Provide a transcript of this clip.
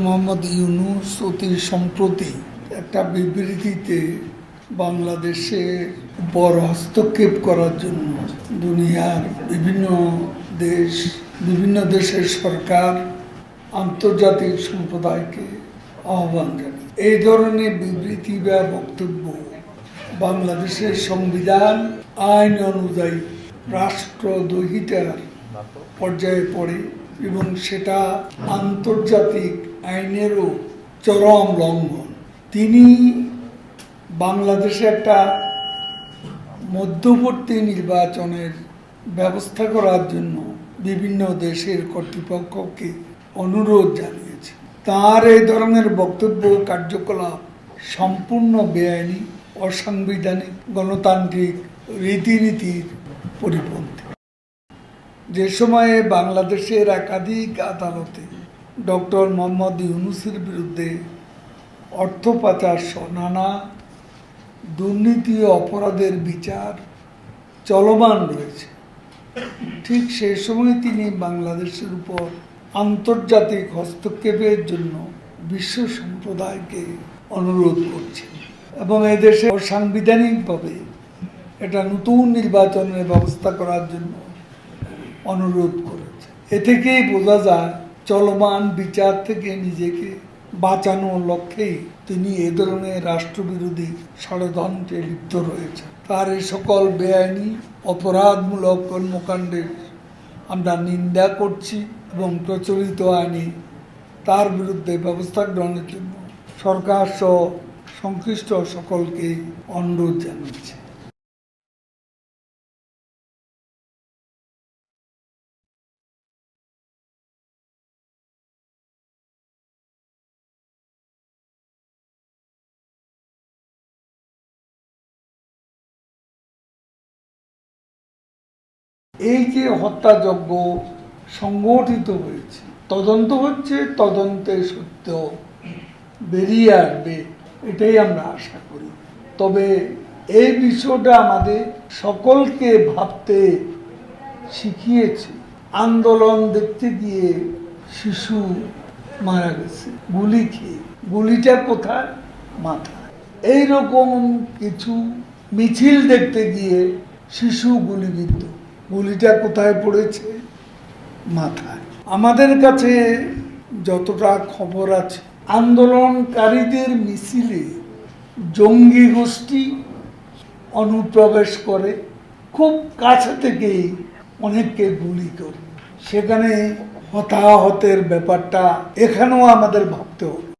মোহাম্মদ ইউনুস অতি সম্প্রতি একটা বিবৃতিতে বাংলাদেশে বড় হস্তক্ষেপ করার জন্য দুনিয়ার বিভিন্ন দেশ, বিভিন্ন দেশের সরকার আন্তর্জাতিক সম্প্রদায়কে আহ্বান জানায়। এই ধরনের বিবৃতি বা বক্তব্য বাংলাদেশের সংবিধান, আইন অনুযায়ী রাষ্ট্রদ্রোহিতার পর্যায়ে পড়ে। এবং সেটা আন্তর্জাতিক আইনেরও চরম লঙ্ঘন। তিনি বাংলাদেশে একটা মধ্যবর্তী নির্বাচনের ব্যবস্থা করার জন্য বিভিন্ন দেশের কর্তৃপক্ষকে অনুরোধ জানিয়েছে তার এই ধরনের বক্তব্য, কার্যকলাপ সম্পূর্ণ বেআইনি, অসাংবিধানিক, গণতান্ত্রিক রীতিনীতির পরিপন্থী। যে সময়ে বাংলাদেশের একাধিক আদালতে ডক্টর মোহাম্মদ ইউনুসের বিরুদ্ধে অর্থ পাচার নানা দুর্নীতি অপরাধের বিচার চলমান রয়েছে। ঠিক সেই সময় তিনি বাংলাদেশের উপর আন্তর্জাতিক হস্তক্ষেপের জন্য বিশ্ব সম্প্রদায়কে অনুরোধ করছেন এবং এদেশে সাংবিধানিকভাবে এটা নতুন নির্বাচনের ব্যবস্থা করার জন্য অনুরোধ করেছে। এ থেকেই বোঝা যায়, চলমান বিচার থেকে নিজেকে বাঁচানোর লক্ষ্যেই তিনি এ ধরনের রাষ্ট্রবিরোধী ষড়যন্ত্রে লিপ্ত রয়েছে তার এই সকল বেআইনি, অপরাধমূলক কর্মকাণ্ডের আমরা নিন্দা করছি এবং প্রচলিত আইনে তার বিরুদ্ধে ব্যবস্থা গ্রহণের জন্য সরকার সহ সংশ্লিষ্ট সকলকে অনুরোধ জানাচ্ছি। এই যে হত্যাযজ্ঞ সংগঠিত হয়েছে। তদন্ত হচ্ছে, তদন্তে সত্য বেরিয়ে আসবে, এটাই আমরা আশা করি। তবে এই বিষয়টা আমাদের সকলকে ভাবতে শিখিয়েছে। আন্দোলন দেখতে গিয়ে শিশু মারা গেছে, গুলি খেয়ে। গুলিটা কোথায়? মাথায়। এইরকম কিছু মিছিল দেখতে গিয়ে শিশু গুলিবিদ্ধ। গুলিটা কোথায় পড়েছে? মাথায়। আমাদের কাছে যতটা খবর আছে, আন্দোলনকারীদের মিছিলে জঙ্গি গোষ্ঠী অনুপ্রবেশ করে, খুব কাছে থেকেই অনেককে গুলি করে। সেখানে হতাহতের ব্যাপারটা এখানেও আমাদের ভাবতে হবে।